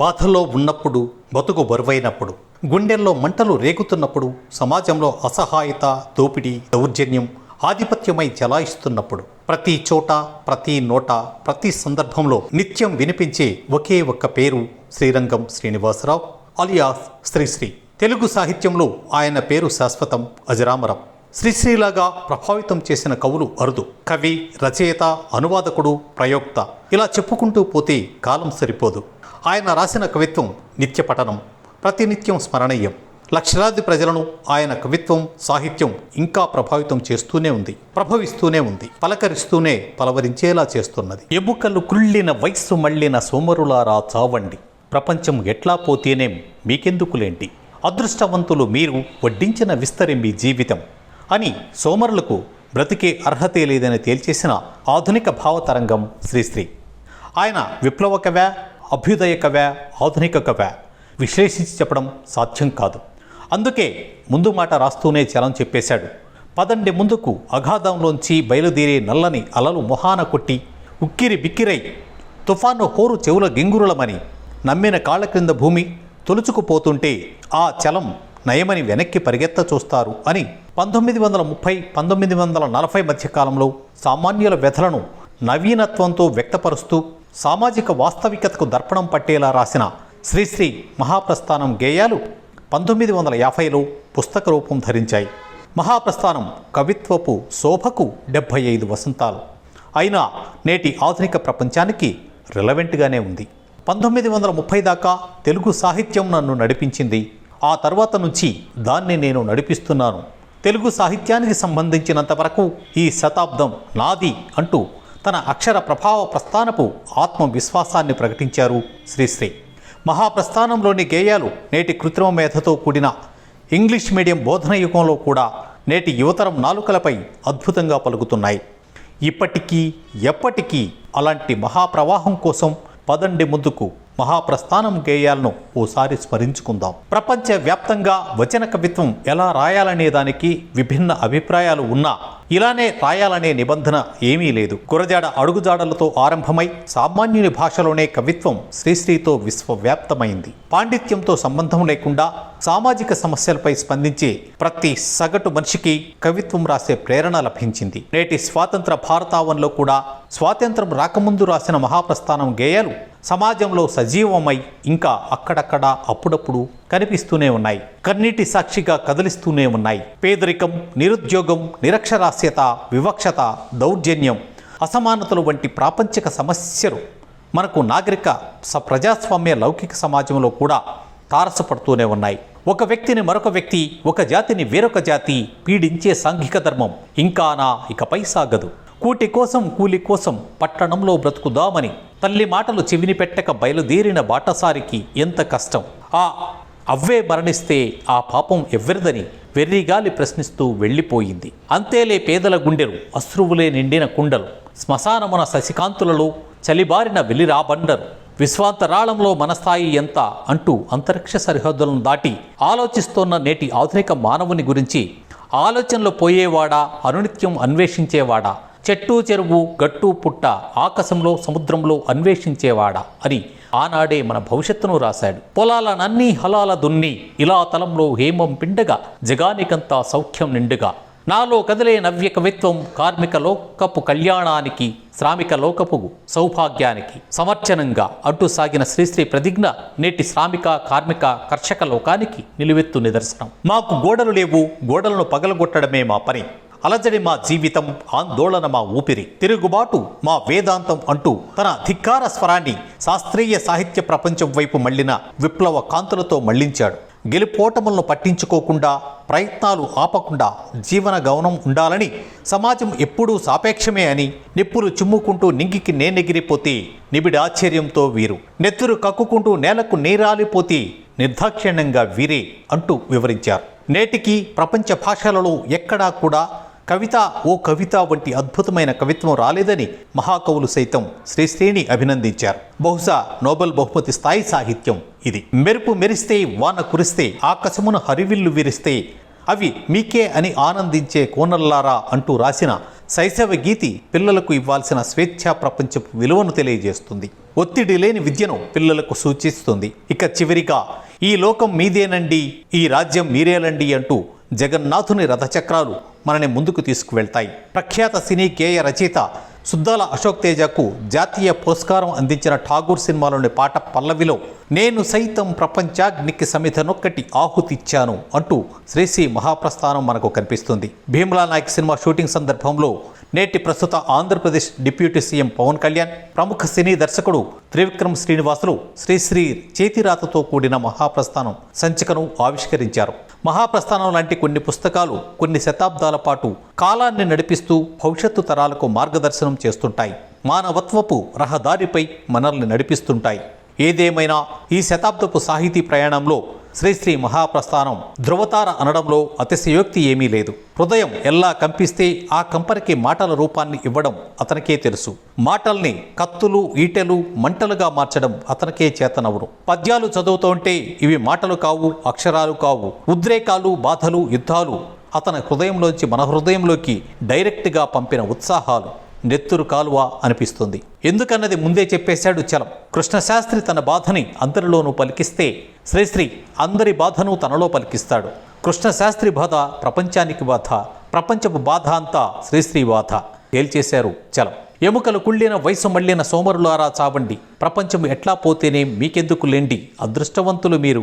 బాధలో ఉన్నప్పుడు బతుకు బరువైనప్పుడు గుండెల్లో మంటలు రేగుతున్నప్పుడు సమాజంలో అసహాయత దోపిడీ దౌర్జన్యం ఆధిపత్యమై జలాయిస్తున్నప్పుడు ప్రతి చోట ప్రతి నోట ప్రతి సందర్భంలో నిత్యం వినిపించే ఒకే ఒక్క పేరు శ్రీరంగం శ్రీనివాసరావు అలియాస్ శ్రీశ్రీ తెలుగు సాహిత్యంలో ఆయన పేరు శాశ్వతం అజరామరం. శ్రీశ్రీలాగా ప్రభావితం చేసిన కవులు అరుదు కవి రచయిత అనువాదకుడు ప్రయోక్త. ఇలా చెప్పుకుంటూ పోతే కాలం సరిపోదు. ఆయన రాసిన కవిత్వం నిత్య పఠనం ప్రతినిత్యం స్మరణీయం. లక్షలాది ప్రజలను ఆయన కవిత్వం సాహిత్యం ఇంకా ప్రభావితం చేస్తూనే ఉంది ప్రభవిస్తూనే ఉంది పలకరిస్తూనే పలవరించేలా చేస్తున్నది. ఎముకలు కుళ్ళిన వయస్సు మళ్ళిన సోమరులారా చావండి. ప్రపంచం ఎట్లా పోతేనేం మీకెందుకులేంటి? అదృష్టవంతులు మీరు వడ్డించిన విస్తరి మీ జీవితం అని సోమరులకు బ్రతికే అర్హతే లేదని తేల్చేసిన ఆధునిక భావతరంగం శ్రీశ్రీ. ఆయన విప్లవ కవే అభ్యుదయ కవే ఆధునిక కవ. విశ్లేషించి చెప్పడం సాధ్యం కాదు. అందుకే ముందు మాట రాస్తూనే చలం చెప్పేశాడు. పదండి ముందుకు అగాధంలోంచి బయలుదేరే నల్లని అలలు మొహాన కొట్టి ఉక్కిరి బిక్కిరై తుఫాను హోరు చెవుల గింగురులమని నమ్మిన కాళ్ళ క్రింద భూమి తొలుచుకుపోతుంటే ఆ చలం నయమని వెనక్కి పరిగెత్త చూస్తారు అని పంతొమ్మిది వందల ముప్పై పంతొమ్మిది వందల నలభై మధ్యకాలంలో సామాన్యుల వ్యధలను నవీనత్వంతో వ్యక్తపరుస్తూ సామాజిక వాస్తవికతకు దర్పణం పట్టేలా రాసిన శ్రీశ్రీ మహాప్రస్థానం గేయాలు పంతొమ్మిది వందల యాభైలో పుస్తక రూపం ధరించాయి. మహాప్రస్థానం కవిత్వపు శోభకు డెబ్భై ఐదు వసంతాలు. అయినా నేటి ఆధునిక ప్రపంచానికి రిలవెంట్గానే ఉంది. పంతొమ్మిది వందల ముప్పై దాకా తెలుగు సాహిత్యం నన్ను నడిపించింది. ఆ తర్వాత నుంచి దాన్ని నేను నడిపిస్తున్నాను. తెలుగు సాహిత్యానికి సంబంధించినంత వరకు ఈ శతాబ్దం నాది అంటూ తన అక్షర ప్రభావ ప్రస్థానపు ఆత్మవిశ్వాసాన్ని ప్రకటించారు శ్రీశ్రీ మహాప్రస్థానంలోని గేయాలు నేటి కృత్రిమ మేధతో కూడిన ఇంగ్లీష్ మీడియం బోధన యుగంలో కూడా నేటి యువతరం నాలుకలపై అద్భుతంగా పలుకుతున్నాయి. ఇప్పటికీ ఎప్పటికీ అలాంటి మహాప్రవాహం కోసం పదండి ముందుకు మహాప్రస్థానం గేయాలను ఓసారి స్మరించుకుందాం. ప్రపంచవ్యాప్తంగా వచన కవిత్వం ఎలా రాయాలనే దానికి విభిన్న అభిప్రాయాలు ఉన్నా ఇలానే రాయాలనే నిబంధన ఏమీ లేదు. గురజాడ అడుగుజాడలతో ఆరంభమై సామాన్యుని భాషలోనే కవిత్వం శ్రీశ్రీతో విశ్వవ్యాప్తమైంది. పాండిత్యంతో సంబంధం లేకుండా సామాజిక సమస్యలపై స్పందించే ప్రతి సగటు మనిషికి కవిత్వం రాసే ప్రేరణ లభించింది. నేటి స్వాతంత్ర భారతావన్లో కూడా స్వాతంత్రం రాకముందు రాసిన మహాప్రస్థానం గేయాలు సమాజంలో సజీవమై ఇంకా అక్కడక్కడ అప్పుడప్పుడు కనిపిస్తూనే ఉన్నాయి. కన్నీటి సాక్షిగా కదిలిస్తూనే ఉన్నాయి. పేదరికం నిరుద్యోగం నిరక్షరాస్యత వివక్షత దౌర్జన్యం అసమానతలు వంటి ప్రాపంచిక సమస్యలు మనకు నాగరిక స ప్రజాస్వామ్య లౌకిక సమాజంలో కూడా తారసపడుతూనే ఉన్నాయి. ఒక వ్యక్తిని మరొక వ్యక్తి ఒక జాతిని వేరొక జాతి పీడించే సాంఘిక ధర్మం ఇంకానా ఇకపై సాగదు. కూటి కోసం కూలి కోసం పట్టణంలో బ్రతుకుదామని తల్లి మాటలు చెవిని పెట్టక బయలుదేరిన బాటసారికి ఎంత కష్టం. ఆ అవ్వే మరణిస్తే ఆ పాపం ఎవ్వరిదని వెర్రిగాలి ప్రశ్నిస్తూ వెళ్ళిపోయింది. అంతేలే పేదల గుండెలు అశ్రువులే నిండిన కుండలు. శ్మశానమున శశికాంతులలో చలిబారిన వెలిరాబండరు విశ్వాంతరాళంలో మన స్థాయి ఎంత అంటూ అంతరిక్ష సరిహద్దులను దాటి ఆలోచిస్తోన్న నేటి ఆధునిక మానవుని గురించి ఆలోచనలు పోయేవాడా అనునిత్యం అన్వేషించేవాడా? చెట్టు చెరువు గట్టు పుట్ట ఆకాశంలో సముద్రంలో అన్వేషించేవాడా అని ఆనాడే మన భవిష్యత్తును రాశాడు. పొలాలనన్నీ హలాల దున్ని ఇలా తలంలో హేమం పిండగా జగానికంతా సౌఖ్యం నిండుగా. నాలో కదిలే నవ్య కవిత్వం కార్మిక లోకపు కళ్యాణానికి శ్రామిక లోకపు సౌభాగ్యానికి సమర్చనంగా అడ్డు సాగిన శ్రీశ్రీ ప్రతిజ్ఞ నేటి శ్రామిక కార్మిక కర్షక లోకానికి నిలువెత్తు నిదర్శనం. మాకు గోడలు లేవు గోడలను పగలగొట్టడమే మా పని. అలజడి మా జీవితం ఆందోళన మా ఊపిరి. తిరుగుబాటు మా వేదాంతం అంటూ తన ధిక్కార స్వరాన్ని శాస్త్రీయ సాహిత్య ప్రపంచం వైపు మళ్ళిన విప్లవ కాంతులతో మళ్ళించాడు గెలుపోటములను పట్టించుకోకుండా ప్రయత్నాలు ఆపకుండా జీవన గౌనం ఉండాలని సమాజం ఎప్పుడూ సాపేక్షమే అని నిప్పులు చిమ్ముకుంటూ నింగికి నేనెగిరిపోతే నిబిడాశ్చర్యంతో వీరు. నెత్తురు కక్కుకుంటూ నేలకు నీరాలిపోతే నిర్దాక్షిణ్యంగా వీరే అంటూ వివరించారు. నేటికి ప్రపంచ భాషలలో ఎక్కడా కూడా కవిత ఓ కవిత వంటి అద్భుతమైన కవిత్వం రాలేదని మహాకవులు సైతం శ్రీశ్రీని అభినందించారు. బహుశా నోబెల్ బహుమతి స్థాయి సాహిత్యం ఇది. మెరుపు మెరిస్తే వాన కురిస్తే ఆకాశమున హరివిల్లు విరిస్తే అవి మీకే అని ఆనందించే కోనల్లారా అంటూ రాసిన శైశవ గీతి పిల్లలకు ఇవ్వాల్సిన స్వేచ్ఛా ప్రపంచపు విలువను తెలియజేస్తుంది. ఒత్తిడి లేని విద్యను పిల్లలకు సూచిస్తుంది. ఇక చివరిగా ఈ లోకం మీదేనండి ఈ రాజ్యం మీరేలండి అంటూ జగన్నాథుని రథచక్రాలు మనని ముందుకు తీసుకువెళ్తాయి. ప్రఖ్యాత సినీ గేయ రచయిత సుద్దాల అశోక్ తేజకు జాతీయ పురస్కారం అందించిన ఠాగూర్ సినిమాలోని పాట పల్లవిలో నేను సైతం ప్రపంచాగ్నికి సమిధనొక్కటి ఆహుతిచ్చాను అంటూ శ్రీశ్రీ మహాప్రస్థానం మనకు కనిపిస్తుంది. భీమ్లా నాయక్ సినిమా షూటింగ్ సందర్భంలో నేటి ప్రస్తుత ఆంధ్రప్రదేశ్ డిప్యూటీ సీఎం పవన్ కళ్యాణ్ ప్రముఖ సినీ దర్శకుడు త్రివిక్రమ్ శ్రీనివాసులు శ్రీశ్రీ చేతిరాతతో కూడిన మహాప్రస్థానం సంచికను ఆవిష్కరించారు. మహాప్రస్థానం లాంటి కొన్ని పుస్తకాలు కొన్ని శతాబ్దాల పాటు కాలాన్ని నడిపిస్తూ భవిష్యత్తు తరాలకు మార్గదర్శనం చేస్తుంటాయి. మానవత్వపు రహదారిపై మనల్ని నడిపిస్తుంటాయి. ఏదేమైనా ఈ శతాబ్దపు సాహితీ ప్రయాణంలో శ్రీశ్రీ మహాప్రస్థానం ధృవతార అనడంలో అతిశయోక్తి ఏమీ లేదు. హృదయం ఎలా కంపిస్తే ఆ కంపరికి మాటల రూపాన్ని ఇవ్వడం అతనికే తెలుసు. మాటల్ని కత్తులు ఈటెలు మంటలుగా మార్చడం అతనికే చేతనవును. పద్యాలు చదువుతుంటే ఇవి మాటలు కావు అక్షరాలు కావు. ఉద్రేకాలు బాధలు యుద్ధాలు అతని హృదయంలోంచి మన హృదయంలోకి డైరెక్ట్గా పంపిన ఉత్సాహాలు నెత్తురు కాలువ అనిపిస్తుంది. ఎందుకన్నది ముందే చెప్పేశాడు చలం. కృష్ణశాస్త్రి తన బాధని అందరిలోనూ పలికిస్తే శ్రీశ్రీ అందరి బాధను తనలో పలికిస్తాడు. కృష్ణశాస్త్రి బాధ ప్రపంచానికి బాధ ప్రపంచపు బాధ అంతా శ్రీశ్రీ బాధ. తేల్చేశారు చలం. ఎముకలు కుళ్ళిన వయసు మళ్ళిన సోమరులారా చావండి. ప్రపంచం ఎట్లా పోతేనే మీకెందుకు లేండి? అదృష్టవంతులు మీరు.